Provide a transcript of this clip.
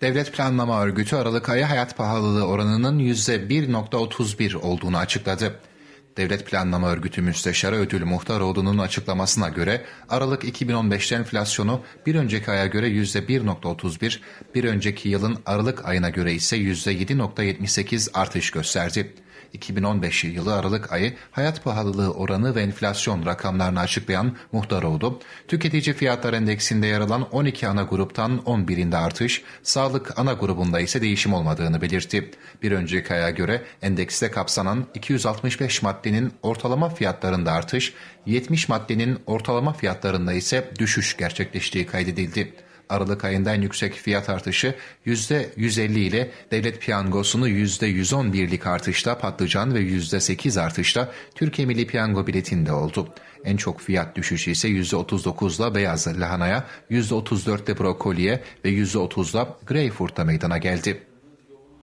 Devlet Planlama Örgütü Aralık ayı hayat pahalılığı oranının %1.31 olduğunu açıkladı. Devlet Planlama Örgütü Müsteşarı Ödül Muhtaroğlu'nun açıklamasına göre Aralık 2015'te enflasyonu bir önceki aya göre %1.31, bir önceki yılın Aralık ayına göre ise %7.78 artış gösterdi. 2015 yılı Aralık ayı hayat pahalılığı oranı ve enflasyon rakamlarını açıklayan Muhtaroğlu, tüketici fiyatlar endeksinde yer alan 12 ana gruptan 11'inde artış, sağlık ana grubunda ise değişim olmadığını belirtti. Bir önceki aya göre endekste kapsanan 265 maddenin ortalama fiyatlarında artış, 70 maddenin ortalama fiyatlarında ise düşüş gerçekleştiği kaydedildi. Aralık ayında en yüksek fiyat artışı %150 ile devlet piyangosunu %111'lik artışla patlıcan ve %8 artışla Türkiye Milli Piyango biletinde oldu. En çok fiyat düşüşü ise %39'la beyaz lahanaya, %34'te brokoliye ve %30'la greyfurt'a meydana geldi.